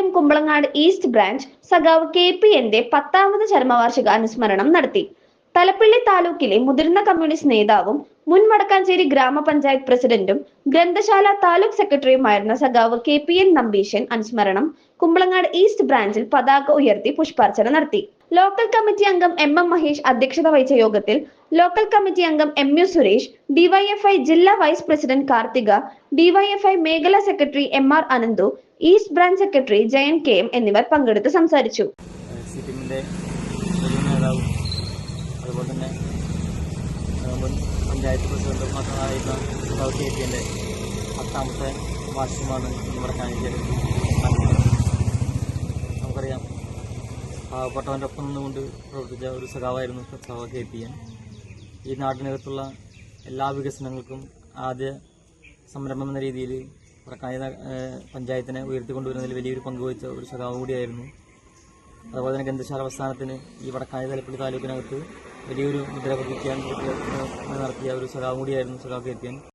M Kumbalangad east branch സഖാവ് K P എന്റെ പത്താമത് ചരമവാർഷിക അനുസ്മരണം നടത്തി. തലപ്പള്ളി താലൂക്കിലെ മുതിർന്ന കമ്മ്യൂണിസ്റ്റ് നേതാവും മുൻ വടക്കാഞ്ചേരി ഗ്രാമപഞ്ചായത്ത് പ്രസിഡന്റും ഗ്രന്ഥശാല താലൂക്ക് സെക്രട്ടറിയുമായിരുന്ന സഖാവ് കെ പി എൻ നമ്പീശൻ അനുസ്മരണം കുമ്പളങ്ങാട് ഈസ്റ്റ് ബ്രാഞ്ചിൽ പതാക ഉയർത്തി പുഷ്പാർച്ചന നടത്തി. ലോക്കൽ കമ്മിറ്റി അംഗം എം എം മഹേഷ് അധ്യക്ഷത വഹിച്ച യോഗത്തിൽ ലോക്കൽ കമ്മിറ്റി അംഗം എം യു സുരേഷ് ഡിവൈഎഫ്ഐ ജില്ലാ വൈസ് പ്രസിഡന്റ് കാർത്തിക ഡിവൈഎഫ്ഐ മേഖലാ secretary M R Ananthu east branch secretary Jayan K M എന്നിവർ പങ്കെടുത്ത് സംസാരിച്ചു. അതുപോലെ തന്നെ പഞ്ചായത്ത് പ്രസിഡന്റ് പത്താമത്തെ വാർഷികമാണ് നമ്മുടെ കാണിക്കൽ പാവപ്പെട്ടവന്റെ ഒപ്പം നിന്നുകൊണ്ട് പ്രവർത്തിച്ച ഒരു സഖാവായിരുന്നു സഖാവ് കെ പി എൻ. ഈ നാട്ടിനകത്തുള്ള എല്ലാ വികസനങ്ങൾക്കും ആദ്യ സംരംഭം എന്ന രീതിയിൽ പ്രക്കായ പഞ്ചായത്തിനെ ഉയർത്തിക്കൊണ്ടുവരുന്നതിൽ വലിയൊരു പങ്ക് വഹിച്ച ഒരു സഖാവ് കൂടിയായിരുന്നു. അതുപോലെ തന്നെ ഗന്ധശാല പ്രസ്ഥാനത്തിന് ഈ വടക്കായ തലപ്പള്ളി താലൂക്കിനകത്ത് വലിയൊരു മുദ്ര പതിക്കാൻ നടത്തിയ ഒരു സഖാവ് കൂടിയായിരുന്നു സഖാവ് കെ പി എൻ.